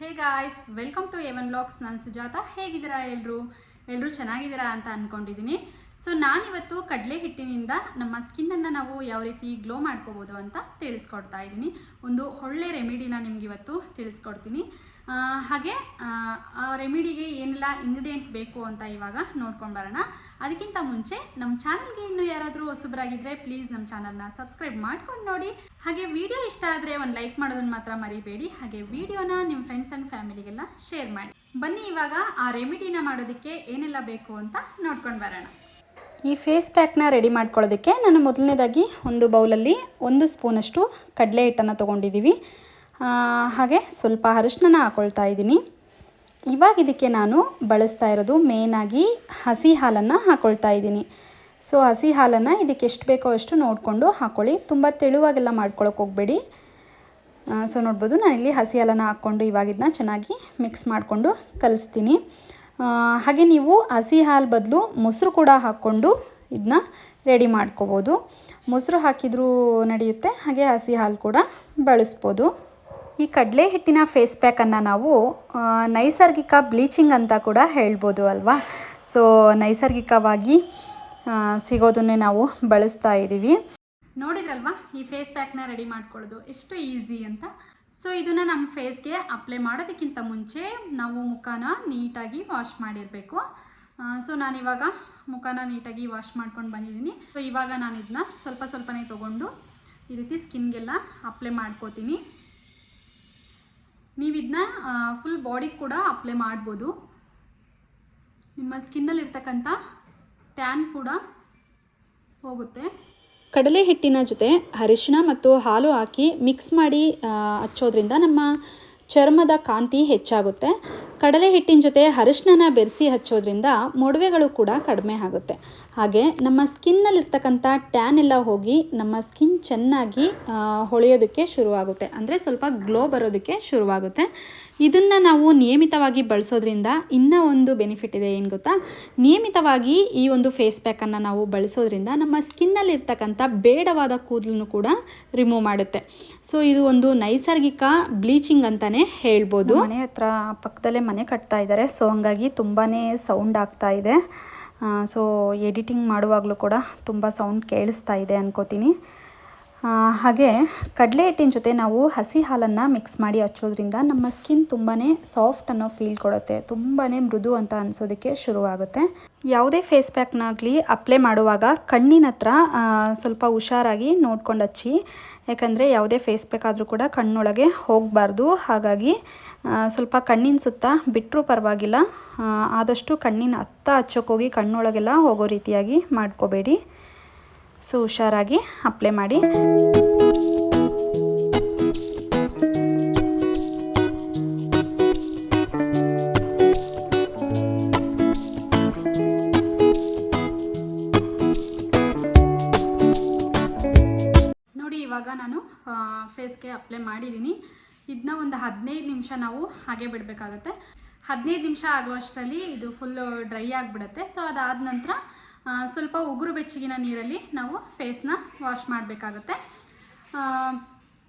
Hey guys welcome to Evan blogs ನಾನು ಸುಜಾತ. ಹೇಗಿದ್ದೀರಾ ಎಲ್ಲರೂ ಎಲ್ಲರೂ ಚೆನ್ನಾಗಿದ್ದೀರಾ ಅಂತ ಅಂದ್ಕೊಂಡಿದ್ದೀನಿ ಸೊ ನಾನಿವತ್ತು ಕಡಲೆ ಹಿಟ್ಟಿನಿಂದ ನಮ್ಮ ಸ್ಕಿನ್ನನ್ನು ನಾವು ಯಾವ ರೀತಿ ಗ್ಲೋ ಮಾಡ್ಕೋಬೋದು ಅಂತ ತಿಳಿಸ್ಕೊಡ್ತಾ ಇದ್ದೀನಿ. ಒಂದು ಒಳ್ಳೆ ರೆಮಿಡಿನ ನಿಮ್ಗೆ ಇವತ್ತು ತಿಳಿಸ್ಕೊಡ್ತೀನಿ. ಹಾಗೆ ಆ, ಆ ರೆಮಿಡಿಗೆ ಏನೆಲ್ಲ ಇಂಗ್ರೀಡಿಯೆಂಟ್ ಬೇಕು ಅಂತ ಇವಾಗ ನೋಡ್ಕೊಂಡು ಬರೋಣ. ಅದಕ್ಕಿಂತ ಮುಂಚೆ ನಮ್ಮ ಚಾನಲ್ಗೆ ಇನ್ನೂ ಯಾರಾದರೂ ಹೊಸಬರಾಗಿದ್ದರೆ ಪ್ಲೀಸ್ ನಮ್ಮ ಚಾನಲ್ನ ಸಬ್ಸ್ಕ್ರೈಬ್ ಮಾಡ್ಕೊಂಡು ನೋಡಿ. ಹಾಗೆ ವಿಡಿಯೋ ಇಷ್ಟ ಆದರೆ ಒಂದು ಲೈಕ್ ಮಾಡೋದನ್ನು ಮಾತ್ರ ಮರಿಬೇಡಿ. ಹಾಗೆ ವಿಡಿಯೋನ ನಿಮ್ಮ ಫ್ರೆಂಡ್ಸ್ ಆ್ಯಂಡ್ ಫ್ಯಾಮಿಲಿಗೆಲ್ಲ ಶೇರ್ ಮಾಡಿ. ಬನ್ನಿ ಇವಾಗ ಆ ರೆಮಿಡಿನ ಮಾಡೋದಕ್ಕೆ ಏನೆಲ್ಲ ಬೇಕು ಅಂತ ನೋಡ್ಕೊಂಡು ಬರೋಣ. ಈ ಫೇಸ್ ಪ್ಯಾಕ್ನ ರೆಡಿ ಮಾಡ್ಕೊಳ್ಳೋದಕ್ಕೆ ನಾನು ಮೊದಲನೇದಾಗಿ ಒಂದು ಬೌಲಲ್ಲಿ ಒಂದು ಸ್ಪೂನಷ್ಟು ಕಡಲೆ ಹಿಟ್ಟನ್ನು ತೊಗೊಂಡಿದ್ದೀವಿ. ಹಾಗೆ ಸ್ವಲ್ಪ ಅರಿಶಿನ ಹಾಕ್ಕೊಳ್ತಾ ಇದ್ದೀನಿ. ಇವಾಗ ಇದಕ್ಕೆ ನಾನು ಬಳಸ್ತಾ ಇರೋದು ಮೇನಾಗಿ ಹಸಿ ಹಾಲನ್ನು ಹಾಕ್ಕೊಳ್ತಾ ಇದ್ದೀನಿ. ಸೊ ಹಸಿ ಹಾಲನ್ನು ಇದಕ್ಕೆ ಎಷ್ಟು ಬೇಕೋ ಅಷ್ಟು ನೋಡಿಕೊಂಡು ಹಾಕ್ಕೊಳ್ಳಿ ತುಂಬ ತೆಳುವಾಗೆಲ್ಲ ಮಾಡ್ಕೊಳಕ್ಕೆ ಹೋಗಬೇಡಿ. ಸೊ ನೋಡ್ಬೋದು, ನಾನಿಲ್ಲಿ ಹಸಿ ಹಾಲನ್ನು ಹಾಕ್ಕೊಂಡು ಇವಾಗ ಇದನ್ನ ಚೆನ್ನಾಗಿ ಮಿಕ್ಸ್ ಮಾಡಿಕೊಂಡು ಕಲಿಸ್ತೀನಿ. ಹಾಗೆ ನೀವು ಹಸಿ ಹಾಲು ಬದಲು ಮೊಸರು ಕೂಡ ಹಾಕ್ಕೊಂಡು ಇದನ್ನ ರೆಡಿ ಮಾಡ್ಕೋಬೋದು. ಮೊಸರು ಹಾಕಿದರೂ ನಡೆಯುತ್ತೆ, ಹಾಗೆ ಹಸಿ ಹಾಲು ಕೂಡ ಬಳಸ್ಬೋದು. ಈ ಕಡಲೆ ಹಿಟ್ಟಿನ ಫೇಸ್ ಪ್ಯಾಕನ್ನು ನಾವು ನೈಸರ್ಗಿಕ ಬ್ಲೀಚಿಂಗ್ ಅಂತ ಕೂಡ ಹೇಳ್ಬೋದು ಅಲ್ವಾ? ಸೊ ನೈಸರ್ಗಿಕವಾಗಿ ಸಿಗೋದನ್ನೇ ನಾವು ಬಳಸ್ತಾ ಇದ್ದೀವಿ ನೋಡಿದ್ರಲ್ವಾ, ಈ ಫೇಸ್ ಪ್ಯಾಕ್ನ ರೆಡಿ ಮಾಡ್ಕೊಳ್ಳೋದು ಎಷ್ಟು ಈಸಿ ಅಂತ? ಸೊ ಇದನ್ನು ನಮ್ಮ ಫೇಸ್ಗೆ ಅಪ್ಲೈ ಮಾಡೋದಕ್ಕಿಂತ ಮುಂಚೆ ನಾವು ಮುಖನ ನೀಟಾಗಿ ವಾಶ್ ಮಾಡಿರಬೇಕು. ಸೊ ನಾನಿವಾಗ ಮುಖನ ನೀಟಾಗಿ ವಾಶ್ ಮಾಡ್ಕೊಂಡು ಬಂದಿದ್ದೀನಿ. ಸೊ ಇವಾಗ ನಾನು ಇದನ್ನ ಸ್ವಲ್ಪ ಸ್ವಲ್ಪನೇ ತೊಗೊಂಡು ಈ ರೀತಿ ಸ್ಕಿನ್ಗೆಲ್ಲ ಅಪ್ಲೈ ಮಾಡ್ಕೋತೀನಿ. ನೀವು ಇದನ್ನ ಫುಲ್ ಬಾಡಿಗೆ ಕೂಡ ಅಪ್ಲೈ ಮಾಡ್ಬೋದು. ನಿಮ್ಮ ಸ್ಕಿನ್ನಲ್ಲಿರ್ತಕ್ಕಂಥ ಟ್ಯಾನ್ ಕೂಡ ಹೋಗುತ್ತೆ. ಕಡಲೆ ಹಿಟ್ಟಿನ ಜೊತೆ ಅರಿಶಿನ ಮತ್ತು ಹಾಲು ಹಾಕಿ ಮಿಕ್ಸ್ ಮಾಡಿ ಹಚ್ಚೋದ್ರಿಂದ ನಮ್ಮ ಚರ್ಮದ ಕಾಂತಿ ಹೆಚ್ಚಾಗುತ್ತೆ. ಕಡಲೆ ಹಿಟ್ಟಿನ ಜೊತೆ ಅರಿಶಿನ ಬೆರೆಸಿ ಹಚ್ಚೋದ್ರಿಂದ ಮೊಡವೆಗಳು ಕೂಡ ಕಡಿಮೆ ಆಗುತ್ತೆ. ಹಾಗೆ ನಮ್ಮ ಸ್ಕಿನ್ನಲ್ಲಿರ್ತಕ್ಕಂಥ ಟ್ಯಾನ್ ಎಲ್ಲ ಹೋಗಿ ನಮ್ಮ ಸ್ಕಿನ್ ಚೆನ್ನಾಗಿ ಹೊಳೆಯೋದಕ್ಕೆ ಶುರುವಾಗುತ್ತೆ. ಅಂದರೆ ಸ್ವಲ್ಪ ಗ್ಲೋ ಬರೋದಕ್ಕೆ ಶುರುವಾಗುತ್ತೆ. ಇದನ್ನು ನಾವು ನಿಯಮಿತವಾಗಿ ಬಳಸೋದ್ರಿಂದ ಇನ್ನೂ ಒಂದು ಬೆನಿಫಿಟ್ ಇದೆ ಏನು ಗೊತ್ತಾ? ನಿಯಮಿತವಾಗಿ ಈ ಒಂದು ಫೇಸ್ ಪ್ಯಾಕನ್ನು ನಾವು ಬಳಸೋದ್ರಿಂದ ನಮ್ಮ ಸ್ಕಿನ್ನಲ್ಲಿರ್ತಕ್ಕಂಥ ಬೇಡವಾದ ಕೂದಲನ್ನು ಕೂಡ ರಿಮೂವ್ ಮಾಡುತ್ತೆ. ಸೊ ಇದು ಒಂದು ನೈಸರ್ಗಿಕ ಬ್ಲೀಚಿಂಗ್ ಅಂತಲೇ ಹೇಳ್ಬೋದು. ಮನೆ ಹತ್ರ ಪಕ್ಕದಲ್ಲೇ ಮನೆ ಕಟ್ತಾ ಇದ್ದಾರೆ. ಸೊ ಹಂಗಾಗಿ ತುಂಬಾ ಸೌಂಡ್ ಆಗ್ತಾ ಇದೆ. ಸೊ ಎಡಿಟಿಂಗ್ ಮಾಡುವಾಗಲೂ ಕೂಡ ತುಂಬ ಸೌಂಡ್ ಕೇಳಿಸ್ತಾ ಇದೆ ಅನ್ಕೋತೀನಿ. ಹಾಗೆ ಕಡಲೆ ಹಿಟ್ಟಿನ ಜೊತೆ ನಾವು ಹಸಿ ಹಾಲನ್ನು ಮಿಕ್ಸ್ ಮಾಡಿ ಹಚ್ಚೋದ್ರಿಂದ ನಮ್ಮ ಸ್ಕಿನ್ ತುಂಬಾ ಸಾಫ್ಟ್ ಅನ್ನೋ ಫೀಲ್ ಕೊಡುತ್ತೆ. ತುಂಬಾ ಮೃದು ಅಂತ ಅನಿಸೋದಕ್ಕೆ ಶುರುವಾಗುತ್ತೆ. ಯಾವುದೇ ಫೇಸ್ ಪ್ಯಾಕ್ನಾಗಲಿ ಅಪ್ಲೈ ಮಾಡುವಾಗ ಕಣ್ಣಿನ ಹತ್ರ ಸ್ವಲ್ಪ ಹುಷಾರಾಗಿ ನೋಡ್ಕೊಂಡು ಹಚ್ಚಿ, ಯಾಕಂದರೆ ಯಾವುದೇ ಫೇಸ್ ಪ್ಯಾಕ್ ಆದರೂ ಕೂಡ ಕಣ್ಣೊಳಗೆ ಹೋಗಬಾರ್ದು. ಹಾಗಾಗಿ ಸ್ವಲ್ಪ ಕಣ್ಣಿನ ಸುತ್ತ ಬಿಟ್ಟರೂ ಪರವಾಗಿಲ್ಲ. ಆದಷ್ಟು ಕಣ್ಣಿನ ಹತ್ತ ಹಚ್ಚೋಕ್ಕೋಗಿ ಕಣ್ಣೊಳಗೆಲ್ಲ ಹೋಗೋ ರೀತಿಯಾಗಿ ಮಾಡ್ಕೋಬೇಡಿ. ಸೊ ಹುಷಾರಾಗಿ ಅಪ್ಲೈ ಮಾಡಿ. ನೋಡಿ, ಇವಾಗ ನಾನು ಫೇಸ್ಗೆ ಅಪ್ಲೈ ಮಾಡಿದ್ದೀನಿ ಇದನ್ನ ಒಂದು ಹದಿನೈದು ನಿಮಿಷ ನಾವು ಹಾಗೆ ಬಿಡಬೇಕಾಗುತ್ತೆ. ಹದಿನೈದು ನಿಮಿಷ ಆಗುವಷ್ಟರಲ್ಲಿ ಇದು ಫುಲ್ಲು ಡ್ರೈ ಆಗಿಬಿಡುತ್ತೆ. ಸೊ ಅದಾದ ನಂತರ ಸ್ವಲ್ಪ ಉಗುರು ಬೆಚ್ಚಗಿನ ನೀರಲ್ಲಿ ನಾವು ಫೇಸ್ನ ವಾಶ್ ಮಾಡಬೇಕಾಗುತ್ತೆ.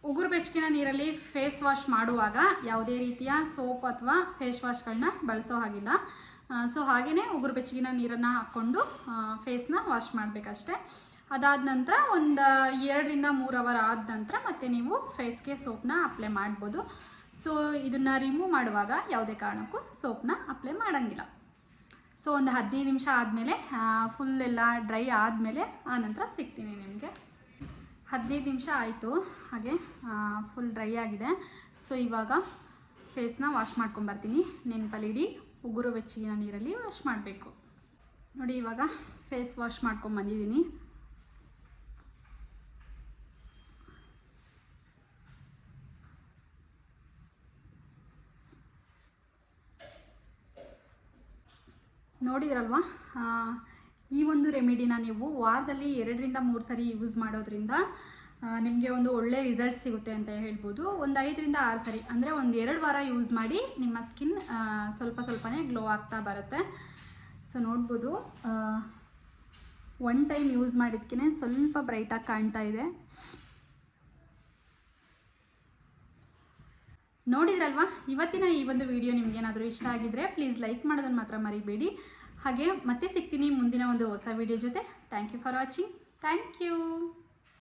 ಉಗುರು ಬೆಚ್ಚಗಿನ ನೀರಲ್ಲಿ ಫೇಸ್ ವಾಶ್ ಮಾಡುವಾಗ ಯಾವುದೇ ರೀತಿಯ ಸೋಪ್ ಅಥವಾ ಫೇಸ್ ವಾಶ್ಗಳನ್ನ ಬಳಸೋ ಹಾಗಿಲ್ಲ. ಸೊ ಹಾಗೆಯೇ ಉಗುರು ಬೆಚ್ಚಗಿನ ನೀರನ್ನು ಹಾಕ್ಕೊಂಡು ಫೇಸ್ನ ವಾಶ್ ಮಾಡಬೇಕಷ್ಟೆ. ಅದಾದ ನಂತರ ಒಂದು ಎರಡರಿಂದ ಮೂರು ಅವರ್ ಆದ ನಂತರ ಮತ್ತೆ ನೀವು ಫೇಸ್ಗೆ ಸೋಪ್ನ ಅಪ್ಲೈ ಮಾಡ್ಬೋದು. ಸೊ ಇದನ್ನು ರಿಮೂವ್ ಮಾಡುವಾಗ ಯಾವುದೇ ಕಾರಣಕ್ಕೂ ಸೋಪ್ನ ಅಪ್ಲೈ ಮಾಡೋಂಗಿಲ್ಲ. ಸೊ ಒಂದು ಹದಿನೈದು ನಿಮಿಷ ಆದಮೇಲೆ ಫುಲ್ ಎಲ್ಲ ಡ್ರೈ ಆದಮೇಲೆ ಆನಂತರ ಸಿಗ್ತೀನಿ ನಿಮಗೆ. ಹದಿನೈದು ನಿಮಿಷ ಆಯಿತು, ಹಾಗೆ ಫುಲ್ ಡ್ರೈ ಆಗಿದೆ. ಸೊ ಇವಾಗ ಫೇಸ್ನ ವಾಶ್ ಮಾಡ್ಕೊಂಬರ್ತೀನಿ ನೆನಪಲ್ಲಿಡಿ ಉಗುರು, ಬೆಚ್ಚಗಿನ ನೀರಲ್ಲಿ ವಾಶ್ ಮಾಡಬೇಕು. ನೋಡಿ, ಇವಾಗ ಫೇಸ್ ವಾಶ್ ಮಾಡ್ಕೊಂಬಂದಿದ್ದೀನಿ ನೋಡಿದ್ರಲ್ವಾ? ಈ ಒಂದು ರೆಮಿಡಿನ ನೀವು ವಾರದಲ್ಲಿ ಎರಡರಿಂದ ಮೂರು ಸರಿ ಯೂಸ್ ಮಾಡೋದ್ರಿಂದ ನಿಮಗೆ ಒಂದು ಒಳ್ಳೆ ರಿಸಲ್ಟ್ ಸಿಗುತ್ತೆ ಅಂತ ಹೇಳ್ಬೋದು. ಒಂದು ಐದರಿಂದ ಆರು ಸರಿ, ಅಂದರೆ ಒಂದು ಎರಡು ವಾರ ಯೂಸ್ ಮಾಡಿ ನಿಮ್ಮ ಸ್ಕಿನ್ ಸ್ವಲ್ಪ ಸ್ವಲ್ಪನೇ ಗ್ಲೋ ಆಗ್ತಾ ಬರುತ್ತೆ. ಸೊ, ನೋಡ್ಬೋದು ಒನ್ ಟೈಮ್ ಯೂಸ್ ಮಾಡಿದ್ಕೇ ಸ್ವಲ್ಪ ಬ್ರೈಟಾಗಿ ಕಾಣ್ತಾ ಇದೆ. ನೋಡಿದ್ರಲ್ವಾ? ಇವತ್ತಿನ ಈ ಒಂದು ವಿಡಿಯೋ ನಿಮಗೇನಾದರೂ ಇಷ್ಟ ಆಗಿದ್ರೆ ಪ್ಲೀಸ್ ಲೈಕ್ ಮಾಡೋದನ್ನು ಮಾತ್ರ ಮರಿಬೇಡಿ. ಹಾಗೆ ಮತ್ತೆ ಸಿಗ್ತೀನಿ ಮುಂದಿನ ಒಂದು ಹೊಸ ವಿಡಿಯೋ ಜೊತೆ. Thank you for watching thank you